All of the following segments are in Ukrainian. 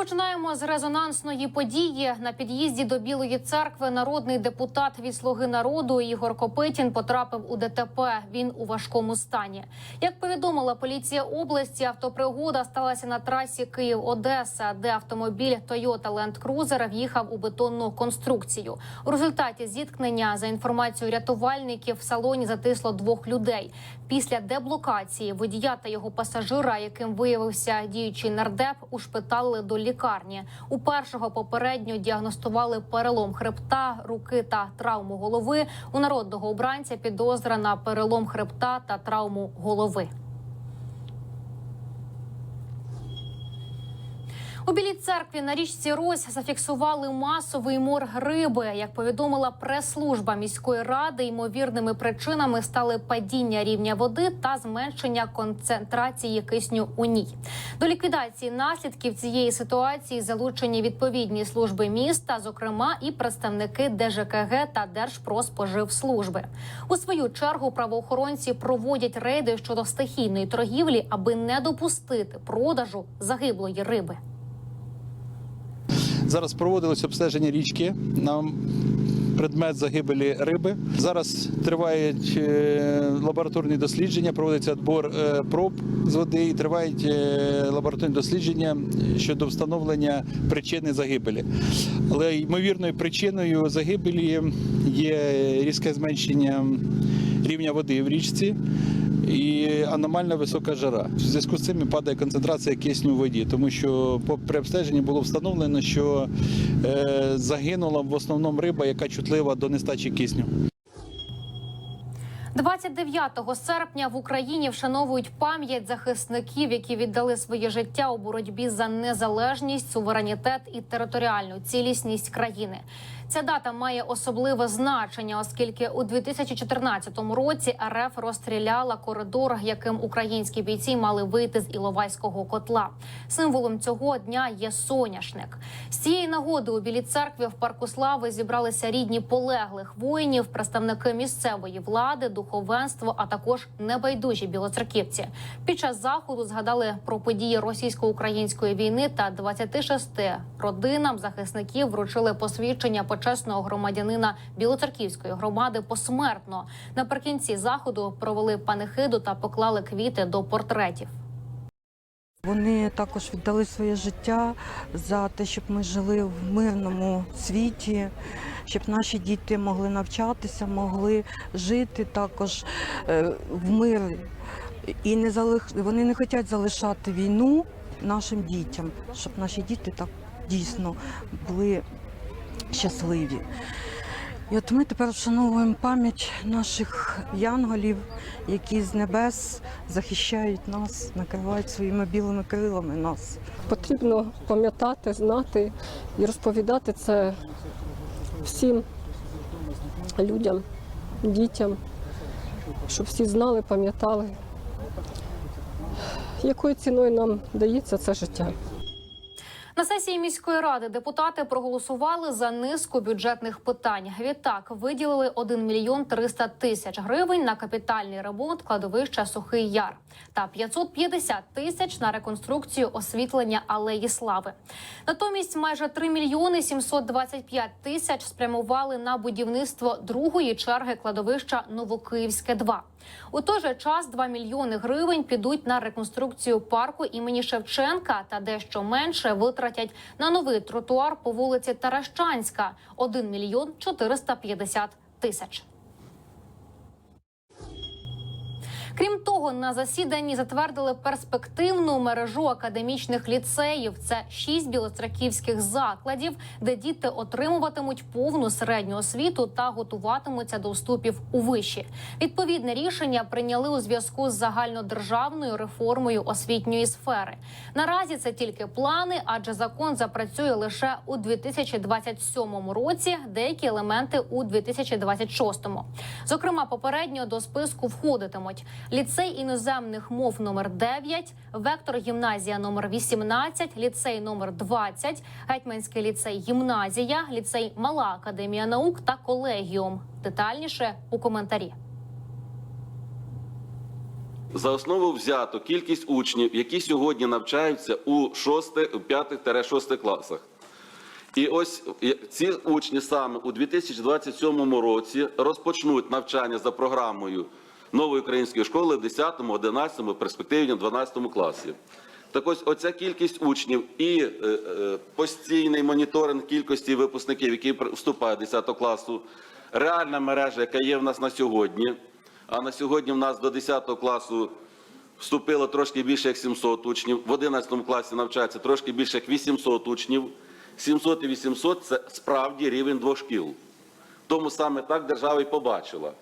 Розпочинаємо з резонансної події на під'їзді до Білої церкви. Народний депутат від слуги народу Ігор Копитін потрапив у ДТП. Він у важкому стані. Як повідомила поліція області, автопригода сталася на трасі Київ-Одеса, де автомобіль Toyota Land Cruiser в'їхав у бетонну конструкцію. У результаті зіткнення, за інформацією рятувальників, в салоні затисло двох людей. Після деблокації водія та його пасажира, яким виявився діючий нардеп, ушпитали до лікарні. У першого попередньо діагностували перелом хребта, руки та травму голови. У народного обранця підозра на перелом хребта та травму голови. У білій церкві на річці Рось зафіксували масовий мор риби. Як повідомила прес-служба міської ради, ймовірними причинами стали падіння рівня води та зменшення концентрації кисню у ній. До ліквідації наслідків цієї ситуації залучені відповідні служби міста, зокрема і представники ДЖКГ та Держпродспоживслужби. У свою чергу правоохоронці проводять рейди щодо стихійної торгівлі, аби не допустити продажу загиблої риби. Зараз проводилось обстеження річки на предмет загибелі риби. Зараз тривають е, лабораторні дослідження, проводиться відбор е, проб з води і тривають е, лабораторні дослідження щодо встановлення причини загибелі. Але ймовірною причиною загибелі є різке зменшення рівня води в річці. І аномально висока жара. В зв'язку з цим падає концентрація кисню в воді, тому що при обстеженні було встановлено, що е, загинула в основному риба, яка чутлива до нестачі кисню. 29 серпня в Україні вшановують пам'ять захисників, які віддали своє життя у боротьбі за незалежність, суверенітет і територіальну цілісність країни. Ця дата має особливе значення, оскільки у 2014 році РФ розстріляла коридор, яким українські бійці мали вийти з Іловайського котла. Символом цього дня є соняшник. З цієї нагоди у Білій церкві в парку слави зібралися рідні полеглих воїнів, представники місцевої влади, духовенство, а також небайдужі білоцерківці. Під час заходу згадали про події російсько-української війни та 26 родинам захисників вручили посвідчення почесного громадянина Білоцерківської громади посмертно. Наприкінці заходу провели панихиду та поклали квіти до портретів. Вони також віддали своє життя за те, щоб ми жили в мирному світі, щоб наші діти могли навчатися, могли жити також е, в мирі. І не залиш... вони не хочуть залишати війну нашим дітям, щоб наші діти так дійсно були щасливі. І от ми тепер вшановуємо пам'ять наших янголів, які з небес захищають нас, накривають своїми білими крилами нас. Потрібно пам'ятати, знати і розповідати це всім людям, дітям, щоб всі знали, пам'ятали, якою ціною нам дається це життя. На сесії міської ради депутати проголосували за низку бюджетних питань. Відтак виділили 1 мільйон 300 тисяч гривень на капітальний ремонт кладовища Сухий Яр та 550 тисяч на реконструкцію освітлення алеї слави. Натомість майже 3 мільйони 725 тисяч спрямували на будівництво другої черги кладовища Новокиївське 2 у той же час 2 мільйони гривень підуть на реконструкцію парку імені Шевченка та дещо менше витратять на новий тротуар по вулиці Таращанська 1 мільйон 450 тисяч. Крім того, на засіданні затвердили перспективну мережу академічних ліцеїв. Це шість білоцерківських закладів, де діти отримуватимуть повну середню освіту та готуватимуться до вступів у виші. Відповідне рішення прийняли у зв'язку з загальнодержавною реформою освітньої сфери. Наразі це тільки плани, адже закон запрацює лише у 2027 році. Деякі елементи у 2026. Зокрема, попередньо до списку входитимуть ліцей іноземних мов номер 9, вектор гімназія номер 18, ліцей номер 20, гетьманський ліцей гімназія, ліцей Мала академія наук та колегіум. Детальніше у коментарі. За основу взято кількість учнів, які сьогодні навчаються у 5-6 класах. І ось ці учні саме у 2027 році розпочнуть навчання за програмою нової української школи в 10, 11, перспективі 12 класі. Так ось оця кількість учнів і е, е, постійний моніторинг кількості випускників, які вступають до 10 класу, реальна мережа, яка є в нас на сьогодні. А на сьогодні в нас до 10 класу вступило трошки більше як 700 учнів. В 11 класі навчається трошки більше як 800 учнів. 700 і 800 – це справді рівень двох шкіл. Тому саме так держава і побачила.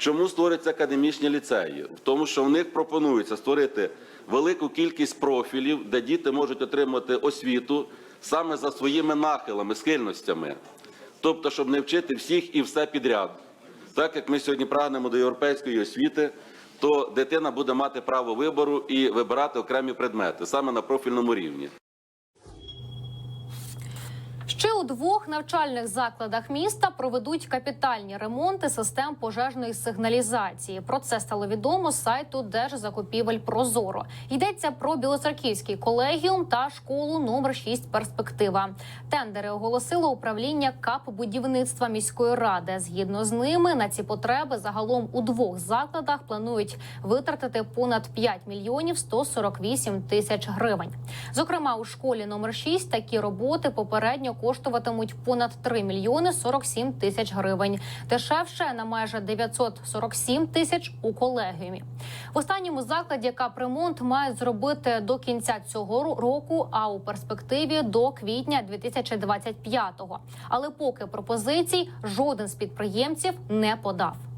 Чому створюються академічні ліцеї? В тому, що в них пропонується створити велику кількість профілів, де діти можуть отримати освіту саме за своїми нахилами, схильностями. Тобто, щоб не вчити всіх і все підряд. Так як ми сьогодні прагнемо до європейської освіти, то дитина буде мати право вибору і вибирати окремі предмети саме на профільному рівні. У двох навчальних закладах міста проведуть капітальні ремонти систем пожежної сигналізації. Про це стало відомо з сайту Держзакупівель Прозоро. Йдеться про Білоцерківський колегіум та школу номер 6 Перспектива. Тендери оголосило управління КАП будівництва міської ради. Згідно з ними, на ці потреби загалом у двох закладах планують витратити понад 5 мільйонів 148 тисяч гривень. Зокрема, у школі номер 6 такі роботи попередньо коштуватимуть понад 3 мільйони 47 тисяч гривень. Дешевше на майже 947 тисяч у колегіумі. В останньому закладі капремонт мають зробити до кінця цього року, а у перспективі до квітня 2025-го. Але поки пропозицій жоден з підприємців не подав.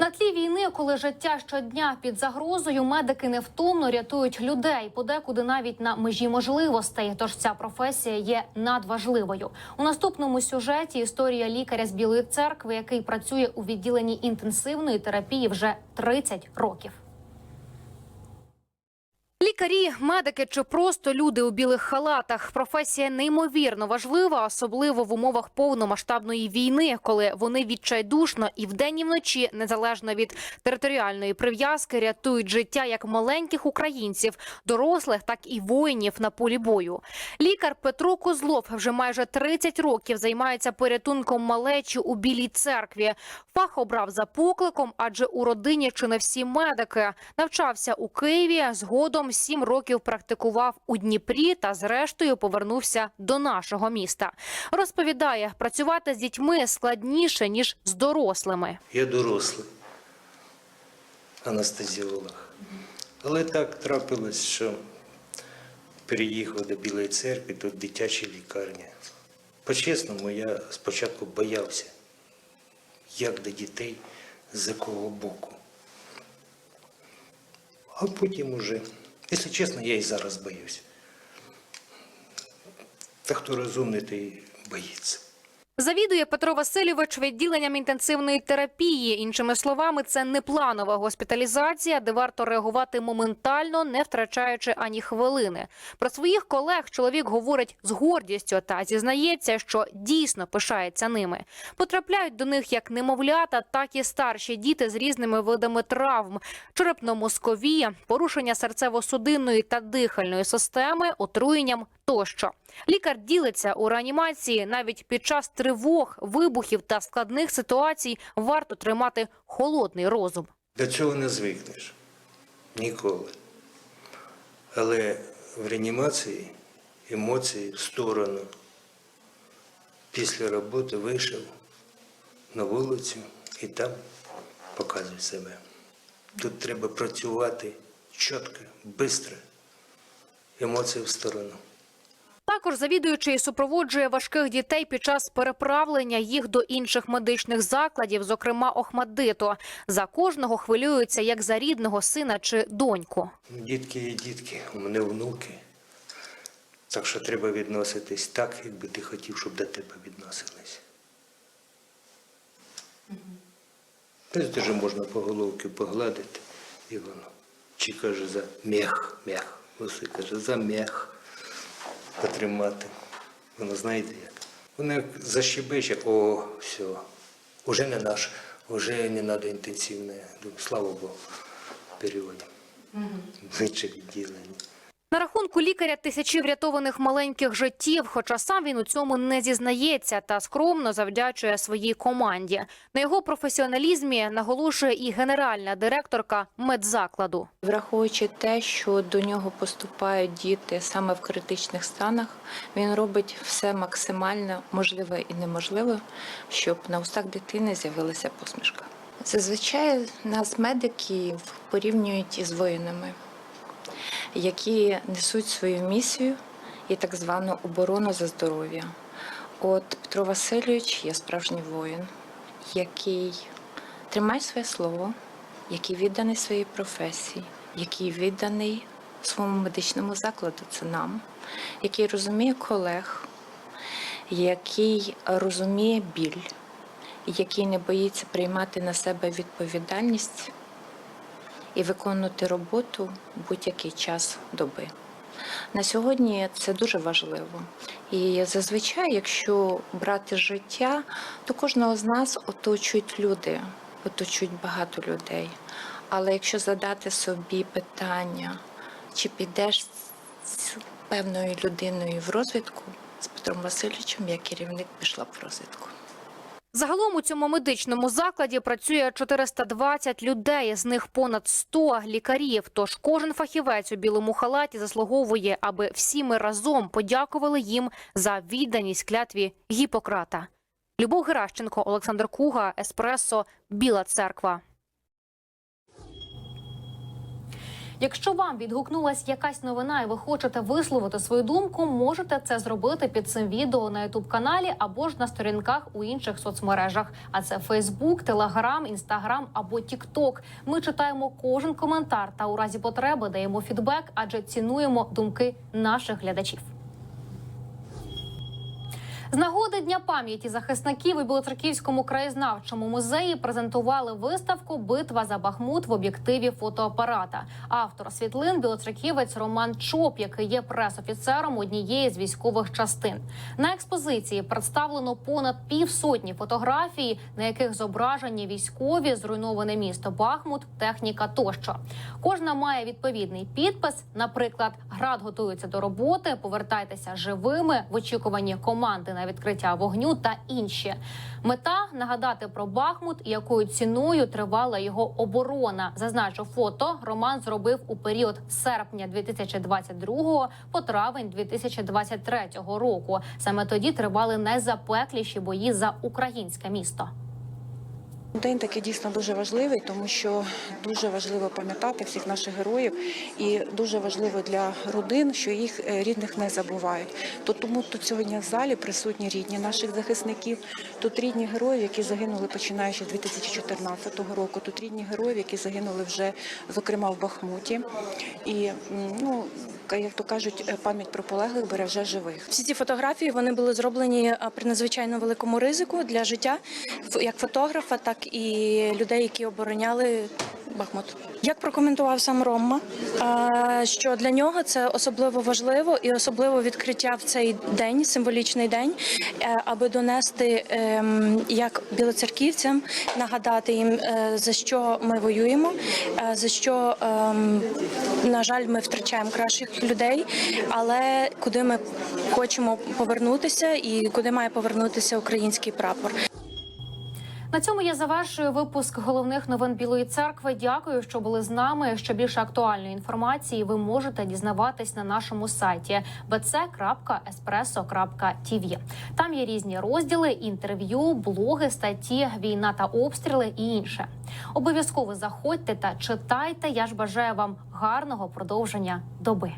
На тлі війни, коли життя щодня під загрозою, медики невтомно рятують людей, подекуди навіть на межі можливостей. Тож ця професія є надважливою. У наступному сюжеті історія лікаря з Білої церкви, який працює у відділенні інтенсивної терапії вже 30 років. Лікарі, медики чи просто люди у білих халатах. Професія неймовірно важлива, особливо в умовах повномасштабної війни, коли вони відчайдушно і вдень, і вночі, незалежно від територіальної прив'язки, рятують життя як маленьких українців, дорослих, так і воїнів на полі бою. Лікар Петро Козлов вже майже 30 років займається порятунком малечі у білій церкві. Фах обрав за покликом, адже у родині чи не всі медики. Навчався у Києві. Згодом сім років практикував у Дніпрі та, зрештою, повернувся до нашого міста. Розповідає, працювати з дітьми складніше ніж з дорослими. Я дорослий анестезіолог. Але так трапилось, що переїхав до Білої церкви, тут дитяча лікарня. По-чесному, я спочатку боявся, як до дітей, з якого боку. А потім уже, якщо чесно, я і зараз боюсь. Та хто розумний, той боїться. Завідує Петро Васильович відділенням інтенсивної терапії. Іншими словами, це не планова госпіталізація, де варто реагувати моментально, не втрачаючи ані хвилини. Про своїх колег чоловік говорить з гордістю та зізнається, що дійсно пишається ними. Потрапляють до них як немовлята, так і старші діти з різними видами травм, черепно-мозкові, порушення серцево-судинної та дихальної системи, отруєнням тощо. Лікар ділиться у реанімації навіть під час тривог, вибухів та складних ситуацій варто тримати холодний розум. До цього не звикнеш. Ніколи. Але в реанімації емоції в сторону. Після роботи вийшов на вулицю і там показуй себе. Тут треба працювати чітко, швидко. Емоції в сторону. Також завідуючий супроводжує важких дітей під час переправлення їх до інших медичних закладів, зокрема Охмаддиту. За кожного хвилюються як за рідного сина чи доньку. Дітки є дітки, у мене внуки. Так що треба відноситись так, якби ти хотів, щоб до тебе відносились. Десь дуже можна по головці погладити, і воно. Чи каже за м'ях, м'ях. Усе каже, за м'ях потримати. Воно знаєте як? Воно як защебече, о, все, уже не наш, уже не треба інтенсивне. Слава Богу. періоді. В інші відділення. На рахунку лікаря тисячі врятованих маленьких життів, хоча сам він у цьому не зізнається та скромно завдячує своїй команді. На його професіоналізмі наголошує і генеральна директорка медзакладу. Враховуючи те, що до нього поступають діти саме в критичних станах, він робить все максимально можливе і неможливе, щоб на устах дитини з'явилася посмішка. Зазвичай нас медиків порівнюють із воїнами, які несуть свою місію і так звану оборону за здоров'я. От Петро Васильович є справжній воїн, який тримає своє слово, який відданий своїй професії, який відданий своєму медичному закладу, це нам, який розуміє колег, який розуміє біль, який не боїться приймати на себе відповідальність і виконувати роботу будь-який час доби. На сьогодні це дуже важливо. І зазвичай, якщо брати життя, то кожного з нас оточують люди, оточують багато людей. Але якщо задати собі питання, чи підеш з певною людиною в розвідку, з Петром Васильовичем, як керівник пішла в розвідку. Загалом у цьому медичному закладі працює 420 людей, з них понад 100 лікарів. Тож кожен фахівець у білому халаті заслуговує, аби всі ми разом подякували їм за відданість клятві Гіппократа. Любов Геращенко, Олександр Куга, Еспресо, Біла Церква. Якщо вам відгукнулась якась новина і ви хочете висловити свою думку, можете це зробити під цим відео на youtube каналі або ж на сторінках у інших соцмережах. А це Facebook, Telegram, Instagram або TikTok. Ми читаємо кожен коментар та у разі потреби даємо фідбек, адже цінуємо думки наших глядачів. З нагоди Дня пам'яті захисників у Білоцерківському краєзнавчому музеї презентували виставку Битва за Бахмут в об'єктиві фотоапарата. Автор світлин білоцерківець Роман Чоп, який є пресофіцером однієї з військових частин. На експозиції представлено понад півсотні фотографій, на яких зображені військові, зруйноване місто Бахмут, техніка тощо. Кожна має відповідний підпис. Наприклад, град готується до роботи, повертайтеся живими в очікуванні команди на відкриття вогню та інші. Мета нагадати про Бахмут якою ціною тривала його оборона. Зазначу фото. Роман зробив у період серпня 2022 по травень 2023 року. Саме тоді тривали найзапекліші бої за українське місто. День такий дійсно дуже важливий, тому що дуже важливо пам'ятати всіх наших героїв, і дуже важливо для родин, що їх е, рідних не забувають. То тому тут сьогодні в залі присутні рідні наших захисників. Тут рідні героїв, які загинули починаючи з 2014 року. Тут рідні героїв, які загинули вже зокрема в Бахмуті. І ну як то кажуть, е, пам'ять про полеглих береже живих. Всі ці фотографії вони були зроблені а, при надзвичайно великому ризику для життя, як фотографа, так і людей, які обороняли Бахмут. Як прокоментував сам Рома, що для нього це особливо важливо і особливо відкриття в цей день, символічний день, е, аби донести ем, як білоцерківцям, нагадати їм е, за що ми воюємо, е, за що ем, на жаль, ми втрачаємо кращих людей, але куди ми хочемо повернутися і куди має повернутися український прапор. На цьому я завершую випуск головних новин Білої церкви. Дякую, що були з нами. Ще більше актуальної інформації ви можете дізнаватись на нашому сайті bc.espresso.tv. Там є різні розділи, інтерв'ю, блоги, статті, війна та обстріли і інше. Обов'язково заходьте та читайте. Я ж бажаю вам гарного продовження доби.